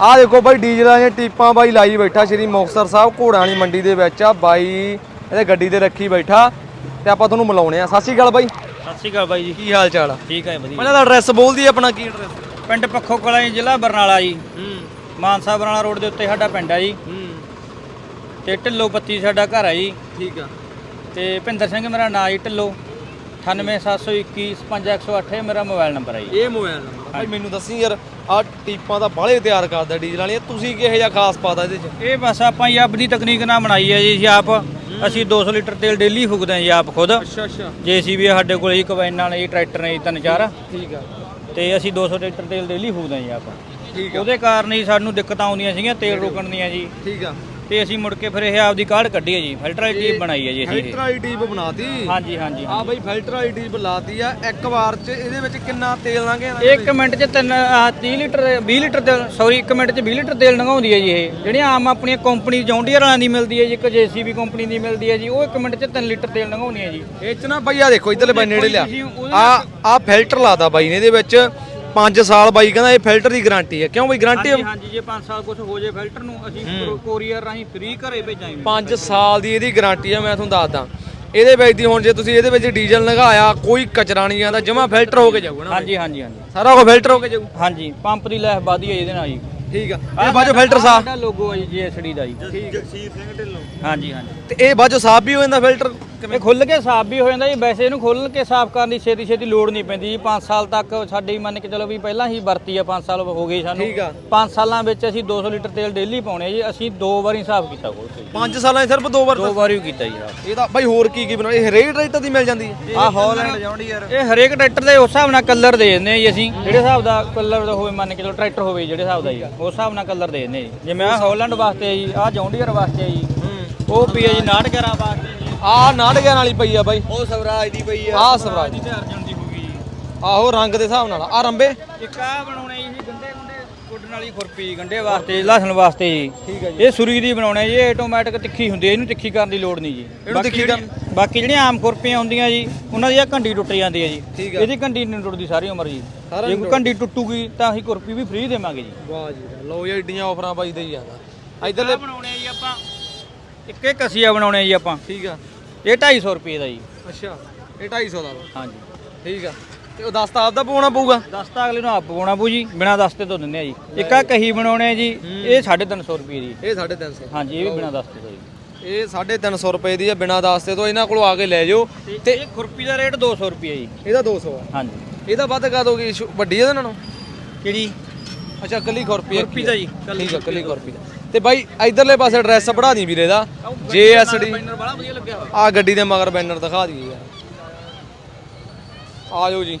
ਆਹ ਦੇਖੋ ਬਾਈ ਡੀਜ਼ਲਾਂ ਦੀਆਂ ਟੀਪਾਂ ਬਾਈ ਲਾਈ ਬੈਠਾ ਸ਼੍ਰੀ ਮੁਕਤਸਰ ਸਾਹਿਬ ਘੋੜਾਂ ਵਾਲੀ ਮੰਡੀ ਦੇ ਵਿੱਚ ਆ ਬਾਈ ਇਹਦੇ ਗੱਡੀ ਤੇ ਰੱਖੀ ਬੈਠਾ ਤੇ ਆਪਾਂ ਤੁਹਾਨੂੰ ਮਿਲਾਉਣੇ ਆ। ਸਤਿ ਸ਼੍ਰੀ ਅਕਾਲ ਬਾਈ। ਸਤਿ ਸ਼੍ਰੀ ਅਕਾਲ ਬਾਈ ਜੀ। ਕੀ ਹਾਲ ਚਾਲ ਆ? ਠੀਕ ਹੈ ਵਧੀਆ। ਪਹਿਲਾਂ ਤਾਂ ਐਡਰੈਸ ਬੋਲਦੀ ਆਪਣਾ ਕੀ ਐਡਰੈਸ ਪਿੰਡ ਪੱਖੋ ਕਲਾਂ ਜੀ ਜ਼ਿਲ੍ਹਾ ਬਰਨਾਲਾ ਜੀ। ਹੂੰ। ਮਾਨਸਾ ਬਰਨਾਲਾ ਰੋਡ ਦੇ ਉੱਤੇ ਸਾਡਾ ਪਿੰਡ ਆ ਜੀ। ਹੂੰ। ਤੇ ਢਿੱਲੋ ਪੱਤੀ ਸਾਡਾ ਘਰ ਆ ਜੀ। ਠੀਕ ਆ। ਤੇ ਭਿੰਦਰ ਸਿੰਘ ਮੇਰਾ ਨਾਂ ਜੀ ਢਿੱਲੋ। 98721 ਮੇਰਾ ਮੋਬਾਈਲ ਨੰਬਰ ਹੈ ਜੀ। ਇਹ ਮੋਬਾਈਲ ਨੰਬਰ। ਬਾਈ ਮੈਨੂੰ ਦੱਸੀ ਯਾਰ ਆ ਟੀਪਾਂ ਤਾਂ ਬਾਹਲੇ ਤਿਆਰ ਕਰਦਾ ਡੀਜ਼ਲ ਵਾਲੀਆਂ। ਤੁਸੀਂ ਕਿਹੋ ਜਿਹਾ ਖਾਸ ਪਾਦਾ ਇਹਦੇ ਚ? ਇਹ ਬਸ ਆਪਾਂ ਜੀ ਆਪਣੀ ਤਕਨੀਕ ਨਾਲ ਬਣਾਈ ਹੈ ਜੀ ਅਸੀਂ ਆਪ। ਅਸੀਂ 200 ਲੀਟਰ ਤੇਲ ਡੇਲੀ ਫੂਕਦੇ ਹਾਂ ਜੀ ਆਪ ਖੁਦ। ਅੱਛਾ ਅੱਛਾ। ਜੀਸੀਬੀ ਸਾਡੇ ਕੋਲ ਜੀ ਕੰਬਾਈਨਾਂ ਨੇ ਜੀ ਟਰੈਕਟਰ ਨੇ ਜੀ ਤਿੰਨ ਚਾਰ। ਠੀਕ ਆ। ਤੇ ਅਸੀਂ 200 ਲੀਟਰ ਤੇਲ ਡੇਲੀ ਫੂਕਦੇ ਹਾਂ ਜੀ ਆਪ। ਠੀਕ ਆ। ਉਹਦੇ ਕਾਰਨ ਹੀ ਸਾਨੂੰ ਦਿੱਕਤਾਂ ਆਉਂਦੀਆਂ ਸੀਗੀਆਂ ਤੇਲ ਰੋਕਣ ਦੀਆਂ ਜੀ। ਠੀਕ ਆ। ਤੇ ਅਸੀਂ ਮੁੜ ਕੇ ਫਿਰ ਇਹ ਆਪਦੀ ਕਾਢ ਕੱਢੀ ਹੈ ਜੀ ਫਿਲਟਰ ਵਾਲੀ ਟੀਪ ਬਣਾਈ ਹੈ ਜੀ ਅਸੀਂ ਇਹ। ਫਿਲਟਰ ਵਾਲੀ ਟੀਪ ਬਣਾਤੀ। ਹਾਂਜੀ ਹਾਂਜੀ ਆ ਬਈ ਫਿਲਟਰ ਵਾਲੀ ਟੀਪ ਲਾਤੀ ਆ ਇੱਕ ਵਾਰ ਚ ਇਹਦੇ ਵਿੱਚ ਕਿੰਨਾ ਤੇਲ ਲੰਘੇ ਇੱਕ ਮਿੰਟ 'ਚ ਤਿੰਨ ਆਹ 30 ਲੀਟਰ 20 ਲੀਟਰ ਸੌਰੀ ਇੱਕ ਮਿੰਟ 'ਚ 20 ਲੀਟਰ ਤੇਲ ਲੰਘਾਉਂਦੀ ਹੈ ਜੀ ਇਹ। ਜਿਹੜੀਆਂ ਆਮ ਆਪਣੀਆਂ ਕੰਪਨੀ ਜੌਂਡੀਅਰ ਵਾਲਿਆਂ ਦੀ ਮਿਲਦੀ ਹੈ ਜੀ ਇੱਕ ਜੀਸੀਬੀ ਕੰਪਨੀ ਦੀ ਮਿਲਦੀ ਹੈ ਜੀ ਉਹ ਇੱਕ ਮਿੰਟ 'ਚ 3 ਲੀਟਰ ਤੇਲ ਲੰਘਾਉਂਦੀ ਹੈ ਜੀ। ਇਹ ਚ ਨਾ ਬਈ ਆ ਦੇਖੋ ਇਧਰਲੇ ਬਾਈ ਨੇੜੇ ਲਿਆ। ਤੁਸੀਂ ਉਹਦੇ ਆ ਆ ਫਿਲਟਰ ਲਾਤਾ ਬਾਈ ਨੇ ਇਹਦੇ ਵਿੱਚ। 5 ਸਾਲ ਬਾਈ ਕਹਿੰਦਾ ਇਹ ਫਿਲਟਰ ਦੀ ਗਾਰੰਟੀ ਹੈ। ਕਿਉਂ ਬਈ ਗਾਰੰਟੀ ਹਾਂਜੀ ਹਾਂਜੀ ਜੇ 5 ਸਾਲ ਕੁਝ ਹੋ ਜੇ ਫਿਲਟਰ ਨੂੰ ਅਸੀਂ ਕੋਰੀਅਰ ਰਾਹੀਂ ਫ੍ਰੀ ਘਰੇ ਭੇਜਾਂਗੇ। 5 ਸਾਲ ਦੀ ਇਹਦੀ ਗਾਰੰਟੀ ਆ ਮੈਂ ਤੁਹਾਨੂੰ ਦੱਸਦਾ। ਇਹਦੇ ਵਿੱਚ ਦੀ ਹੁਣ ਜੇ ਤੁਸੀਂ ਇਹਦੇ ਵਿੱਚ ਡੀਜ਼ਲ ਲਗਾਇਆ ਕੋਈ ਕਚਰਾ ਨਹੀਂ ਆਉਂਦਾ ਜਮਾ ਫਿਲਟਰ ਹੋ ਕੇ ਜਾਊਗਾ ਨਾ ਹਾਂਜੀ ਹਾਂਜੀ ਹਾਂਜੀ। ਸਾਰਾ ਕੁਝ ਫਿਲਟਰ ਹੋ ਕੇ ਜਾਊ। ਹਾਂਜੀ ਪੰਪ ਦੀ ਲਾਈਫ ਵਧੀ ਹੈ ਇਹਦੇ ਨਾਲ ਜੀ। ਠੀਕ ਆ। ਇਹ ਬਾਜੋ ਫਿਲਟਰ ਸਾਡਾ ਲੋਗੋ ਹੈ ਜੀ ਜੀਐਸਡੀ ਦਾ ਜੀ। ਜਗਸੀਰ ਸਿੰਘ ਢਿੱਲੋਂ। ਹਾਂਜੀ ਹਾਂਜੀ। ਤੇ ਇਹ ਬਾਜੋ ਸਾਫ਼ ਵੀ ਹੋ ਜਾਂਦਾ ਫਿਲਟਰ। ਇਹ ਖੁੱਲ ਕੇ ਸਾਫ਼ ਵੀ ਹੋ ਜਾਂਦਾ ਜੀ। ਵੈਸੇ ਇਹਨੂੰ ਖੁੱਲ ਕੇ ਸਾਫ਼ ਕਰਨ ਦੀ ਛੇਤੀ ਛੇਤੀ ਲੋੜ ਨਹੀਂ ਪੈਂਦੀ ਜੀ। 5 ਸਾਲ ਤੱਕ ਸਾਡੀ ਮੰਨ ਕੇ ਚਲੋ ਵੀ ਪਹਿਲਾਂ ਹੀ ਵਰਤੀ ਆ 5 ਸਾਲ ਹੋ ਗਏ ਸਾਨੂੰ। ਠੀਕ ਆ। 5 ਸਾਲਾਂ ਵਿੱਚ ਅਸੀਂ 200 ਲੀਟਰ ਤੇਲ ਡੇਲੀ ਪਾਉਣੇ ਜੀ। ਅਸੀਂ ਦੋ ਵਾਰੀ ਸਾਫ਼ ਕੀਤਾ ਖੋਲ ਕੇ 5 ਸਾਲਾਂ 'ਚ ਸਿਰਫ ਦੋ ਵਾਰ ਦੋ ਵਾਰੀ ਕੀਤਾ ਜੀ ਸਾਫ਼। ਇਹਦਾ ਬਾਈ ਹੋਰ ਕੀ ਕੀ ਬਣਾਇਆ ਇਹ ਰੇਟ ਰੇਟ ਦੀ ਮਿਲ ਜਾਂਦੀ ਹੈ। ਆਹ ਹਾਲੈਂਡ ਜਾਉਂਦੀ ਯਾਰ। ਇਹ ਹਰੇਕ ਟਰੈਕਟਰ ਦੇ ਉਸ ਹਿਸਾਬ ਨਾਲ ਕਲਰ ਦੇ ਦਿੰਦੇ ਆ ਜੀ ਅਸੀਂ। ਜਿਹੜੇ ਹਿਸਾਬ ਦਾ ਕਲਰ ਹੋਵੇ ਮੰਨ ਕੇ ਚਲੋ ਟਰੈਕਟਰ ਹੋਵੇ ਜਿਹੜੇ ਹਿਸਾਬ ਦਾ ਜੀ। ਉਸ ਹਿਸਾਬ ਨਾਲ ਕਲਰ ਦੇ ਦਿੰਦੇ ਆ ਜੀ। ਜਿਵੇਂ ਆਹ ਹਾਲੈਂਡ ਵਾਸਤੇ ਆ ਜੀ ਆਹ ਜੌਂਡੀਅਰ ਵਾਸਤੇ ਆ ਜੀ। ਉਹ ਆ ਜੀ 911 ਵਾਸਤੇ ਆ ਨਾੜਗਿਆਂ ਵਾਲੀ ਪਈ ਆ ਬਾਈ। ਉਹ ਸਵਰਾਜ ਦੀ ਪਈ ਆ। ਸਵਰਾਜ ਦੀ। ਤੇ ਅਰਜਨ ਦੀ ਹੋ ਗਈ। ਜੀ ਆਹੋ ਰੰਗ ਦੇ ਹਿਸਾਬ ਨਾਲ। ਆ ਰੰਬੇ। ਇੱਕ ਆ ਬਣਾਉਣੇ ਜੀ ਗੰਡੇ ਗੁੰਡੇ ਕੁੱਟਣ ਵਾਲੀ ਖੁਰਪੀ ਗੰਡੇ ਵਾਸਤੇ ਲਸਣ ਵਾਸਤੇ ਜੀ। ਠੀਕ ਹੈ ਇਹ ਸੁਰੀ ਦੀ ਬਣਾਉਣੇ ਜੀ ਇਹ ਆਟੋਮੈਟਿਕ ਤਿੱਖੀ ਹੁੰਦੀ ਹੈ ਇਹਨੂੰ ਤਿੱਖੀ ਕਰਨ ਦੀ ਲੋੜ ਨਹੀਂ ਜੀ। ਇਹਨੂੰ ਤਿੱਖੀ ਬਾਕੀ ਜਿਹੜੀਆਂ- ਬਾਕੀ ਜਿਹੜੀਆਂ ਆਮ ਖੁਰਪੀਆਂ ਹੁੰਦੀਆਂ ਜੀ ਉਹਨਾਂ ਦੀ ਆ ਕੰਡੀ ਟੁੱਟ ਜਾਂਦੀ ਹੈ ਜੀ। ਠੀਕ ਹੈ। ਇਹਦੀ ਕੰਡੀ ਨਹੀਂ ਟੁੱਟਦੀ ਸਾਰੀ ਉਮਰ ਜੀ। ਸਾਰਾ ਜੇ ਕੋਈ ਕੰਡੀ ਟੁੱਟੂਗੀ ਤਾਂ ਅਸੀਂ ਖੁਰਪੀ ਵੀ ਫ੍ਰੀ ਦੇਵਾਂਗੇ ਜੀ। ਵਾਹ ਜੀ। ਲਓ ਜੀ ਏਡੀਆਂ ਆਫਰਾਂ ਬਾਈ ਦੇਈ ਜਾਂਦਾ ਇਧਰਲੇ ਆਹ ਬਣਾਉਣੇ ਆ ਜੀ ਆਪਾਂ। ਇੱਕ ਇੱਕ ਕਸੀਆ ਬਣਾਉਣੇ ਆ ਜੀ ਆਪਾਂ। ਠੀਕ ਆ। ਇਹ 250 ਰੁਪਏ ਦਾ ਜੀ। ਅੱਛਾ ਇਹ 250 ਦਾ ਵਾ। ਹਾਂਜੀ। ਠੀਕ ਆ। ਤੇ ਉਹ ਦਸਤਾ ਆਪਦਾ ਪਾਉਣਾ ਪਊਗਾ? ਦਸਤਾ ਅਗਲੇ ਨੂੰ ਆਪ ਪਵਾਉਣਾ ਪਊ ਜੀ ਬਿਨਾਂ ਦਸਤੇ ਤੋਂ ਦਿੰਦੇ ਆ ਜੀ। ਇੱਕ ਆ ਕਹੀ ਬਣਾਉਣੇ ਆ ਜੀ ਇਹ 350 ਰੁਪਏ ਦੀ। ਇਹ 350 ਹਾਂਜੀ ਇਹ ਵੀ ਬਿਨਾਂ ਦਸਤੇ ਤੋਂ ਜੀ। ਇਹ 350 ਰੁਪਏ ਦੀ ਆ ਬਿਨਾ ਦਸਤੇ ਤੋਂ। ਇਹਨਾਂ ਕੋਲੋਂ ਆ ਕੇ ਲੈ ਜਾਓ। ਤੇ ਇਹ ਖੁਰਪੀ ਦਾ ਰੇਟ 200 ਰੁਪਏ ਜੀ। ਇਹਦਾ 200 ਆ। ਹਾਂਜੀ। ਇਹਦਾ ਵੱਧ ਕਾ ਦੋਗੇ ਵੱਡੀ ਇਹਦੇ ਨਾਲੋਂ? ਕਿਹੜੀ? ਅੱਛਾ ਕੱਲੀ ਖੁਰਪੀ ਖੁਰਪੀ ਦਾ ਜੀ, ਠੀਕ ਆ ਕੱਲੀ ਖੁਰਪੀ ਦਾ ਤੇ ਬਾਈ ਇਧਰਲੇ ਪਾਸੇ ਐਡਰੈਸ ਪੜਾ ਦੀ ਵੀਰੇ ਦਾ। ਜੇਐਸਡੀ ਬੈਨਰ ਬੜਾ ਵਧੀਆ ਲੱਗਿਆ ਹੋਇਆ। ਆ ਗੱਡੀ ਦੇ ਮਗਰ ਬੈਨਰ ਦਿਖਾ ਦਈਏ ਯਾਰ ਆ ਜਾਓ ਜੀ।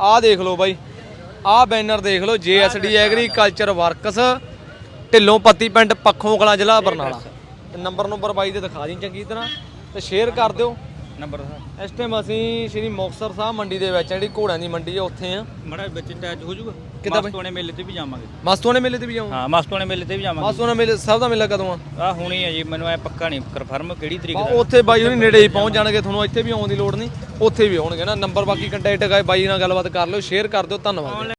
ਆ ਦੇਖ ਲਓ ਬਾਈ। ਆ ਬੈਨਰ ਦੇਖ ਲਓ ਜੇਐਸਡੀ ਐਗਰੀਕਲਚਰ ਵਰਕਸ ਢਿੱਲੋਂ ਪੱਤੀ ਪਿੰਡ ਪੱਖੋਂ ਕਲਾ ਜ਼ਿਲ੍ਹਾ ਬਰਨਾਲਾ। ਤੇ ਨੰਬਰ ਨੰਬਰ ਬਾਈ ਦੇ ਦਿਖਾ ਦੀ ਚੰਗੀ ਤਰ੍ਹਾਂ। ਤੇ ਸ਼ੇਅਰ ਕਰ ਦਿਓ। ਨੰਬਰ ਇਸ ਟਾਈਮ ਅਸੀਂ ਸ਼੍ਰੀ ਮੁਕਤਸਰ ਸਾਹਿਬ ਮੰਡੀ ਦੇ ਵਿੱਚ ਆ, ਜਿਹੜੀ ਘੋੜਿਆਂ ਦੀ ਮੰਡੀ ਆ ਉੱਥੇ ਆ। ਮੜਾ ਵਿੱਚ ਅਟੈਚ ਹੋ ਜਾਊਗਾ। ਕਿੱਦਾਂ ਬਈ? ਮਸਤੋਣੇ ਮੇਲੇ ਤੇ ਵੀ ਜਾਵਾਂਗੇ। ਮਸਤੋਨੇ ਮੇਲੇ ਤੇ ਵੀ ਜਾਉਂ ਹਾਂ ਮਸਤੋਣੇ ਮੇਲੇ ਤੇ ਵੀ ਜਾਵਾਂਗੇ। ਮਸਤੋਨੇ ਮੇਲੇ ਸਭ ਦਾ ਮੇਲਾ ਕਦੋਂ ਆ? ਆ ਹੁਣੀ ਹੈ ਜੀ ਮੈਨੂੰ ਐ ਪੱਕਾ ਨਹੀਂ ਕਨਫਰਮ ਕਿਹੜੀ ਤਰੀਕ ਬਾ ਦਾ ਉੱਥੇ ਬਾਈ ਹੋਣੀ ਨੇੜੇ ਹੀ ਪਹੁੰਚ ਜਾਣਗੇ ਤੁਹਾਨੂੰ ਇੱਥੇ ਵੀ ਆਉਣ ਦੀ ਲੋੜ ਨਹੀਂ ਉੱਥੇ ਵੀ ਆਉਣਗੇ ਨਾ ਨੰਬਰ ਬਾਕੀ ਕੰਟੈਕਟ ਕਰਾਏ ਬਾਈ ਨਾਲ ਗੱਲਬਾਤ ਕਰ ਲਿਓ ਸ਼ੇਅਰ ਕਰ ਦਿਓ ਧੰਨਵਾਦ।